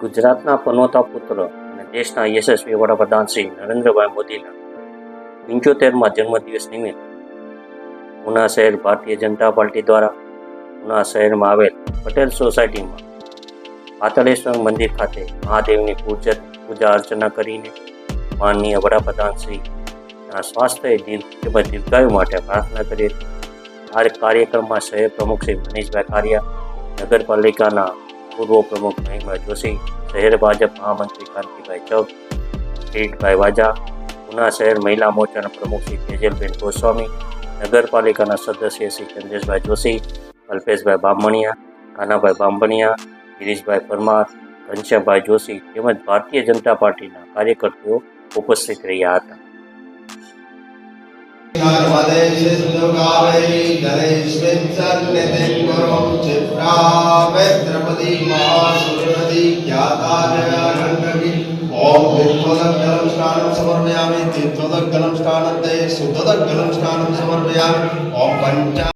ગુજરાતના પનોતા પુત્ર અને દેશના યશસ્વી વડાપ્રધાન શ્રી નરેન્દ્રભાઈ મોદીના પંચોતેરમાં જન્મદિવસ નિમિત્ત ઉના શહેર ભારતીય જનતા પાર્ટી દ્વારા ઉના શહેરમાં આવેલ પટેલ સોસાયટીમાં પાતાળેશ્વર મંદિર ખાતે મહાદેવની પૂજન પૂજા અર્ચના કરીને માનનીય વડાપ્રધાન શ્રી સ્વાસ્થ્ય દીર્ઘ તેમજ દીર્ઘાયુ માટે પ્રાર્થના કરી આ કાર્યક્રમમાં શહેર પ્રમુખ શ્રી મનીષભાઈ કારિયા, નગરપાલિકાના પૂર્વ પ્રમુખ મહિમા જોશી શહેર ભાજપ મહામંત્રી કાંતિભાઈ ચૌક કિરીટભાઈ વાજા ઉના શહેર મહિલા મોરચાના પ્રમુખ શ્રી તેજલબેન ગોસ્વામી નગરપાલિકાના સદસ્ય શ્રી ચંદ્રેશભાઈ જોશી અલ્પેશભાઈ બામણિયા કાનાભાઈ બામણિયા ગિરીશભાઈ પરમાર ઘનશ્યામભાઈ જોશી તેમજ ભારતીય જનતા પાર્ટીના કાર્યકર્તાઓ ઉપસ્થિત રહ્યા હતા. சரஸ்வதி மகாசுரதி யாத்தாரண்டி ஓம் திருத்வதக்கலம் ஸ்நானம் சமர்ப்பயாமி திருத்வதக்கலம் ஸ்நானத்தை சுத்ததக்கலம் ஸ்நானம் சமர்ப்பயாமி. ஓம் பஞ்சா